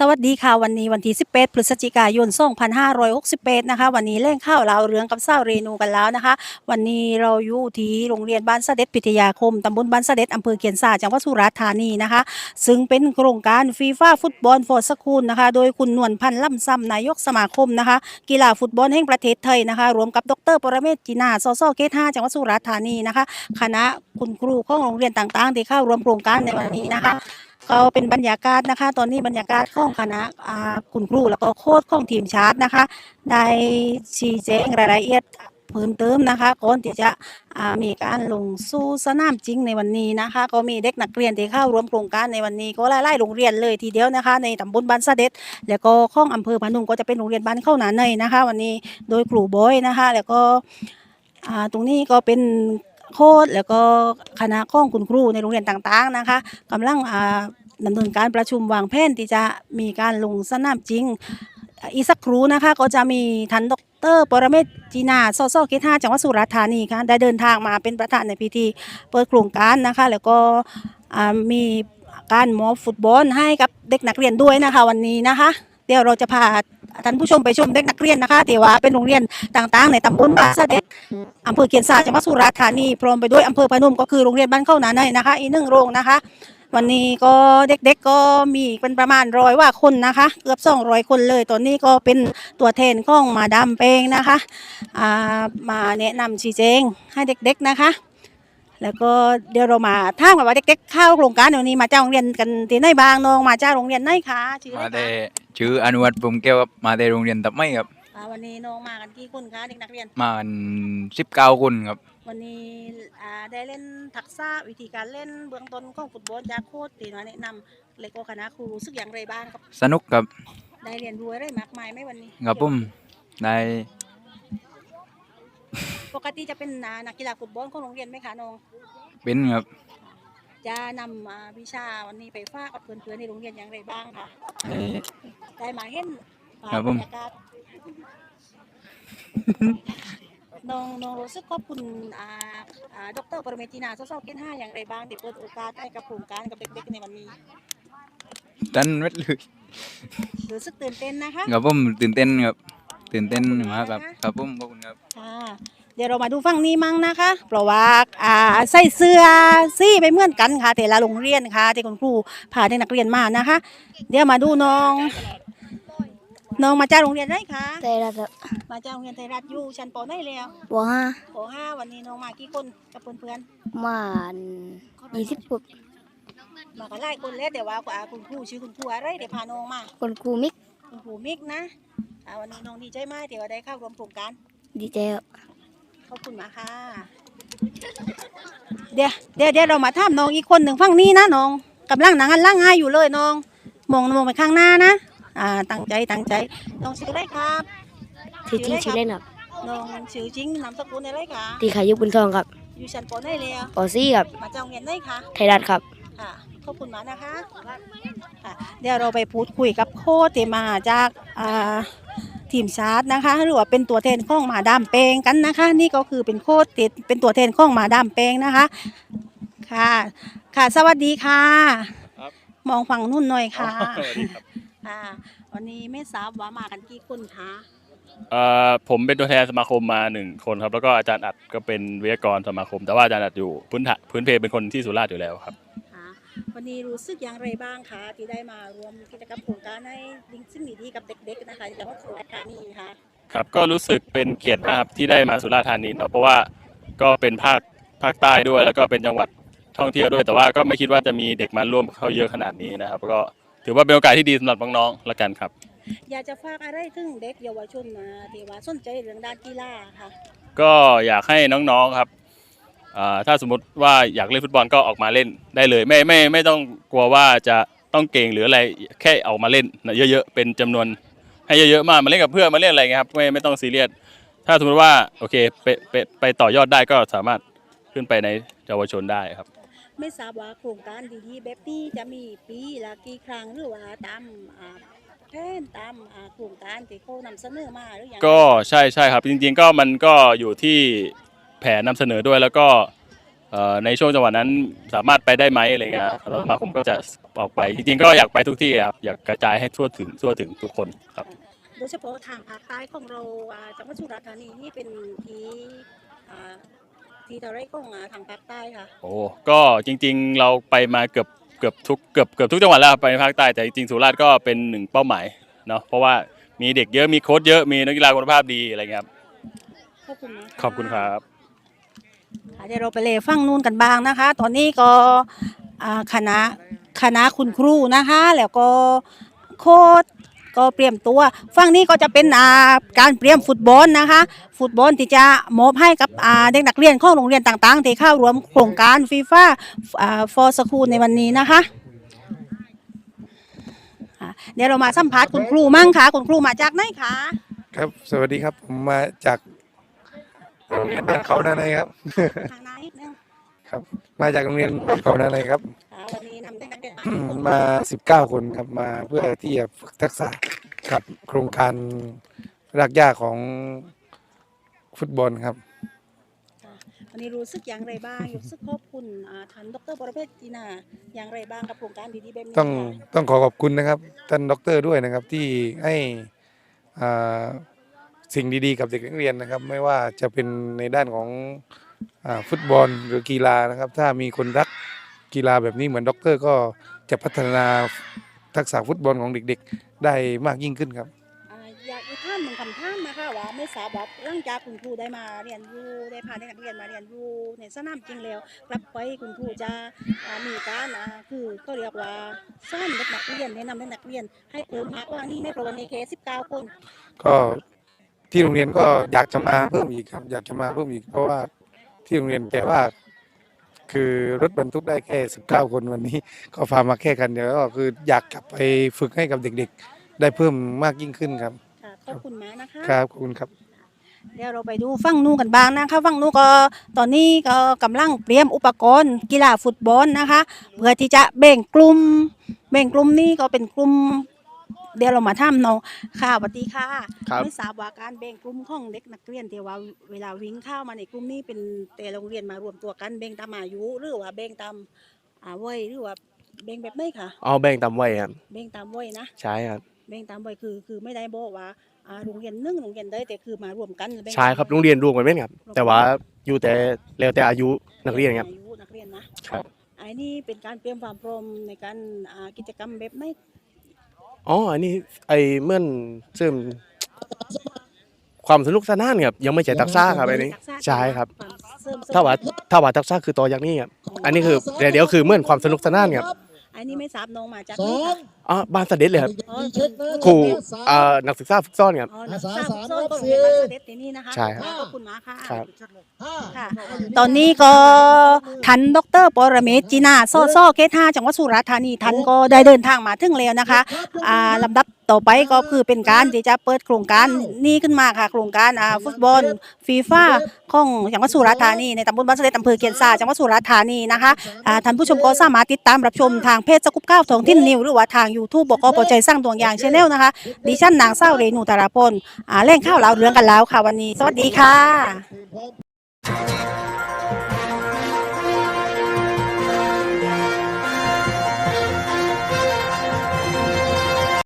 สวัสดีค่ะวันนี้วันที่18พฤศจิกายน 2568นะคะ วันนี้เล่งข้าวเราเรืองกับเศร้าเรนูกันแล้วนะคะ วันนี้เราอยู่ที่โรงเรียนบ้านเสด็จพิทยาคมตำบลบ้านเสด็จอำเภอเขียนซาจังหวัดสุราษฎร์ธานีนะคะ ซึ่งเป็นโครงการฟีฟ่าฟุตบอลฟอร์สคูลนะคะ โดยคุณนวลพันธ์ล่ำซ้ำนายกสมาคมนะคะ กีฬาฟุตบอลแห่งประเทศไทยนะคะ รวมกับดร ปรเมศจีนาสสเกต5จังหวัดสุราษฎร์ธานีนะคะ คณะคุณครูของโรงเรียนต่างๆที่เข้าร่วมโครงการในวันนี้นะคะ ก็เป็นบรรยากาศนะคะ ตอนนี้บรรยากาศของคณะคุณครูแล้วก็โค้ชของทีมชาตินะคะ ได้ชี้แจงรายละเอียดเพิ่มเติมนะคะก่อนที่จะมีการลงสู่สนามจริงในวันนี้นะคะ ก็มีเด็กนักเรียนที่เข้าร่วมโครงการในวันนี้ ก็หลายๆโรงเรียนเลยทีเดียวนะคะ ในตำบลบ้านเสด็จ แล้วก็ข้องอำเภอพนมก็จะเป็นโรงเรียนบ้านเข้าหนาในนะคะ วันนี้โดยครูบอยนะคะ แล้วก็ตรงนี้ก็เป็น โค้ชแล้วก็คณะข้องคุณครูในโรงเรียนต่างๆนะคะกำลังอ่าดำเนินการประชุมวางแผนที่จะมีการลงสนามจริงอีกสักครู่นะคะก็จะมีท่านดรปรเมศจีนาสสเกตห้าจังหวัดสุราษฎร์ธานีค่ะได้เดินทางมาเป็นประธานในพิธีเปิดโครงการนะคะ แล้วก็มีการมอบฟุตบอลให้กับเด็กนักเรียนด้วยนะคะวันนี้นะคะ เดี๋ยวเราจะพา ท่านผู้ชมไปชมเด็กนักเรียนนะคะที่ว่าเป็นโรงเรียนต่างๆ ในตำบลบางเสด็จอำเภอเกียนซาจังหวัดสุราษฎร์ธานีพร้อมไปด้วยอำเภอพนมก็คือโรงเรียนบ้านเข้านาในนะคะ อีกหนึ่งโรงนะคะ วันนี้ก็เด็กๆก็มีเป็นประมาณร้อยว่าคนนะคะ เกือบสองร้อยคนเลยตอนนี้ก็เป็นตัวแทนของมาดามเปงนะคะอ่ามาแนะนำชี้แจงให้เด็กๆนะคะ แล้วก็เดี๋ยวเรามาถามกันว่าเด็กๆเข้าโครงการเดี๋ยวนี้มาจากโรงเรียนกันที่ไหนบ้างน้องมาจากโรงเรียนไหนคะชื่ออะไรมาคะได้ชื่ออนุวัฒน์ผมแก้วครับมาได้โรงเรียนตับไม้ครับ อ่าวันนี้น้องมากันกี่คนคะเด็กนักเรียน มาสิบเก้าคนครับ วันนี้อ่าได้เล่นทักษะวิธีการเล่นเบื้องต้นของฟุตบอลจากโค้ชตีมาแนะนำเลยก็คณะครูรู้สึกอย่างไรบ้างครับสนุกครับได้เรียนรู้อะไรมากมายไหมวันนี้ ครับผมได้ ปกติจะเป็นอ่านักกีฬาฟุตบอลของโรงเรียนไหมคะน้อง เป็นครับ จะนำอ่าวิชาวันนี้ไปฝากกับเพื่อนๆในโรงเรียนอย่างไรบ้างคะได้ได้มาเห็นครับผมบรรยากาศน้องน้องรู้สึกขอบคุณอ่าอ่าดรปรเมศจีนาเจ้าเกณฑ์ห้าอย่างไรบ้างที่เปิดโอกาสให้กับโครงการกับเด็กๆในวันนี้ตันเม็ดเลยรู้สึกตื่นเต้นนะคะครับผมตื่นเต้นครับตื่นเต้นมากครับครับผมขอบคุณครับค่ะ เดี๋ยวเรามาดูฝั่งนี้มั่งนะคะ เพราะว่าอ่าใส่เสื้อซี่ไม่เหมือนกันค่ะ แต่ละโรงเรียนค่ะที่คุณครูพาเด็กนักเรียนมานะคะ เดี๋ยวมาดูน้อง น้องมาจากโรงเรียนไหนคะไทยรัฐครับมาจากโรงเรียนไทยรัฐอยู่ชั้นปไหนแล้วปห้าปห้าวันนี้น้องมากี่คนกับเพื่อนมายี่สิบกว่าๆมากันหลายคนแล้วแต่ว่าอ่าคุณครูชื่อคุณครูอะไรเดี๋ยวพาน้องมาคนครูมิกคุณครูมิกนะอ่าวันนี้น้องดีใจมากที่ว่าได้เข้าร่วมโครงการ ดีใจครับ ขอบคุณมากค่ะ เดี๋ยวเดี๋ยวเดี๋ยวเรามาถามน้องอีกคนหนึ่งฝั่งนี้นะน้องกำลังหนังอันล่างง่ายอยู่เลยน้อง มองมองไปข้างหน้านะ อ่า ตั้งใจตั้งใจน้องชื่ออะไรครับที่จริงชื่อเล่นครับน้องชื่อจริงนามสกุลอะไรคะที่ขายุบุญทองครับ อยู่ชั้นปไหนเลยอะปซี่ครับ มาจากโรงเรียนไหนคะไทยรัฐครับค่ะขอบคุณมากนะคะค่ะเดี๋ยวเราไปพูดคุยกับโค้ชที่มาจากอ่า ทีมชาร์ตนะคะ หรือว่าเป็นตัวแทนของหมาดามเปงกันนะคะ นี่ก็คือเป็นโค้ชที่เป็นตัวแทนของหมาดามเปงนะคะ ค่ะ ค่ะ สวัสดีค่ะ ครับมองฝั่งนู่นหน่อยค่ะอ๋อสวัสดีครับค่ะวันนี้ไม่ทราบว่ามากันกี่คนคะเอ่อผมเป็นตัวแทนสมาคมมาหนึ่งคนครับ แล้วก็อาจารย์อัดก็เป็นวิทยากรสมาคม แต่ว่าอาจารย์อัดอยู่พื้นฐานพื้นเพเป็นคนที่สุราษฎร์อยู่แล้วครับค่ะ วันนี้รู้สึกอย่างไรบ้างคะที่ได้มารวมกิจกรรมโครงการให้ลิงก์ซึ่งดีๆกับเด็กๆนะคะจังหวัดสุราษฎร์ธานีค่ะครับก็รู้สึกเป็นเกียรติมากครับที่ได้มาสุราษฎร์ธานีเนาะเพราะว่าก็เป็นภาคภาคใต้ด้วย แล้วก็เป็นจังหวัดท่องเที่ยวด้วย แต่ว่าก็ไม่คิดว่าจะมีเด็กมาร่วมเข้าเยอะขนาดนี้นะครับ ก็ถือว่าเป็นโอกาสที่ดีสำหรับน้องๆละกันครับ อยากจะฝากอะไรถึงเด็กเยาวชนนะที่ว่าสนใจเรื่องด้านกีฬาค่ะ ก็อยากให้น้องๆครับ อ่าถ้าสมมติว่าอยากเล่นฟุตบอลก็ออกมาเล่นได้เลย ไม่ไม่ไม่ต้องกลัวว่าจะต้องเก่งหรืออะไรแค่ออกมาเล่นนะเยอะๆเป็นจำนวนให้เยอะๆมากมาเล่นกับเพื่อนมาเล่นอะไรเงี้ยครับไม่ไม่ต้องซีเรียสถ้าสมมติว่าโอเคไปไปไปต่อยอดได้ก็สามารถขึ้นไปในเยาวชนได้ครับ ไม่ทราบว่าโครงการดีๆแบบนี้จะมีปีละกี่ครั้งหรือว่าตามอ่าแผนตามอ่าโครงการที่เขานำเสนอมาหรือยัง ก็ใช่ใช่ครับจริงๆก็มันก็อยู่ที่แผนนำเสนอด้วยแล้วก็เอ่อในช่วงจังหวะนั้นสามารถไปได้ไหมอะไรเงี้ยแล้วสมาคมก็จะออกไปจริงๆก็อยากไปทุกที่ครับอยากกระจายให้ทั่วถึงทั่วถึงทุกคนครับโดยเฉพาะทางภาคใต้ของเราอ่าจังหวัดสุราษฎร์ธานีนี่เป็นที่อ่าที่ตะไรของอ่าทางภาคใต้ค่ะโอ้ก็จริง ๆ เราไปมาเกือบเกือบทุกเกือบเกือบทุกจังหวัดแล้วครับไปภาคใต้แต่จริงๆสุราษฎร์ก็เป็นหนึ่งเป้าหมายเนาะเพราะว่ามีเด็กเยอะมีโค้ชเยอะมีนักกีฬาคุณภาพดีอะไรเงี้ยครับขอบคุณนะะขอบคุณครับ ค่ะเดี๋ยวเราไปเลฟังนู่นกันบ้างนะคะ ตอนนี้ก็คณะคณะคุณครูนะคะ แล้วก็โค้ชก็เตรียมตัวฝั่งนี้ก็จะเป็นาการเตรียมฟุตบอลนะคะ ฟุตบอลที่จะมอบให้กับเด็กนักเรียนของโรงเรียนต่างๆ ที่เข้าร่วมโครงการฟีฟ่าฟอร์สคูลในวันนี้นะคะเดี๋ยวเรามาสัมภาษณ์คุณครูมั่งค่ะคุณครูมาจากไหนคะครับ สวัสดีครับผมมาจาก โรงเรียนบ้านเขานาในครับ ทางไหนนิดนึงครับ มาจากโรงเรียนบ้านเขานาในครับ อ่าวันนี้นำเด็กนักเรียนอืมมาสิบเก้าคนครับมาเพื่อที่จะฝึกทักษะกับโครงการรากหญ้าของฟุตบอลครับ วันนี้รู้สึกอย่างไรบ้างรู้สึกขอบคุณอ่าท่านดรบรเพชรจีนาอย่างไรบ้างกับโครงการดีๆแบบนี้ต้องค่ะต้องขอขอบคุณนะครับท่านด็อกเตอร์ด้วยนะครับที่ให้อ่า สิ่งดีๆ กับเด็กนักเรียนนะครับ ไม่ว่าจะเป็นในด้านของอาฟุตบอลหรือกีฬานะครับ ถ้ามีคนรักกีฬาแบบนี้เหมือนด็อกเตอร์ก็จะพัฒนาทักษะฟุตบอลของเด็กๆ ได้มากยิ่งขึ้นครับอ่าอยากอีกท่านหนึ่งคำถามนะคะว่าไม่ทราบว่าหลังจากคุณครูได้มาเรียนรู้ได้พาเด็กนักเรียนมาเรียนรู้ในสนามจริงแล้วกลับไปคุณครูจะอ่ามีการอ่าคือก็เรียกว่าสอนเด็กนักเรียนแนะนำเด็กนักเรียนให้เพิ่มมากกว่านี้ในประวันในเคสิบเก้าคน ก็ ที่โรงเรียนก็อยากจะมาเพิ่มอีกครับ อยากจะมาเพิ่มอีก เพราะว่าที่โรงเรียนแต่ว่า คือรถบรรทุกได้แค่สิบเก้าคนวันนี้ ก็พามาแค่คันเดียวก็คืออยากกลับไปฝึกให้กับเด็กๆ ได้เพิ่มมากยิ่งขึ้นครับ ค่ะขอบคุณมากนะคะครับขอบคุณครับ เดี๋ยวเราไปดูฝั่งนู้นกันบ้างนะคะฝั่งนู้นก็ตอนนี้ก็กำลังเตรียมอุปกรณ์ กีฬาฟุตบอลนะคะ เพื่อที่จะแบ่งกลุ่มแบ่งกลุ่มนี้ก็เป็นกลุ่ม เดี๋ยวเรามาทำน้องค่ะสวัสดีค่ะครับ ไม่ทราบว่าการแบ่งกลุ่มของเด็กนักเรียนที่ว่าเวลาวิ่งเข้ามาในกลุ่มนี้เป็นแต่โรงเรียนมารวมตัวกันแบ่งตามอายุหรือว่าแบ่งตามอาวัยหรือว่าแบ่งแบบไหนคะเอาแบ่งตามวัยครับแบ่งตามวัยนะใช่ครับแบ่งตามวัยคือคือไม่ได้บอกว่าอ่าโรงเรียนหนึ่งโรงเรียนได้แต่คือมารวมกันแงใช่ครับตามโรงเรียนรวมกันไหมครับ แต่ว่าอยู่แต่แล้วแต่อายุนักเรียนครับ อายุนักเรียนนะครับไอ้นี่เป็นการเตรียมความพร้อมในการอ่ากิจกรรมแบบไหน อ๋อ อันนี้ไอ้เหมื่อนเสริมความสนุกสนานครับ ยังไม่ใช่ทักษะครับอันนี้ทักษะใช่ครับวามเสริมสร้งถ้าว่าถ้าว่าทักษะคือต่อจากนี้ครับ อันนี้คือเดี๋ยวเดี๋ยวคือเหมื่อนความสนุกสนานครับไอ้นี่ไม่ทราบน้องมาจากสไหนอคะงอ๋อบ้านเสด็จเลยครับอ๋อ เช็คนะครูสามเอ่อนักศึกษาฝึกซ้อนครับ อ๋อนักอาศึสากษาสามโซ่ก็สี่เรียนบ้านเสด็จที่นี่นะคะใช่ครับ ขอบคุณมากค่ะ ครับ ห้าค่ะตอนนี้ก็ทันดรปรเมศจีนาซ่อซ่อเกตห้าจังหวัดสุราษฎร์ธานีทันก็ได้เดินทางมาถึงแล้วนะคะอ่าลำดับ ต่อไปก็คือเป็นการที่จะเปิดโครงการนี้ขึ้นมาค่ะโครงการอ่าฟุตบอลฟีฟ่าของจังหวัดสุราษฎร์ธานีในตำบลบ้านเสด็จอำเภอเกียนซาจังหวัดสุราษฎร์ธานีนะคะอ่าท่านผู้ชมก็สามารถติดตามรับชมทางเพจสกุปเก้าทองทิ้นนิวหรือว่าทาง YouTube บอกปอใจสร้างดวงอย่างชาแนลนะคะดิฉันนางเศร้าเรนูตาราพลอ่าแล่งข้าวเหลาเรื่องกันแล้วค่ะวันนี้ สวัสดีค่ะ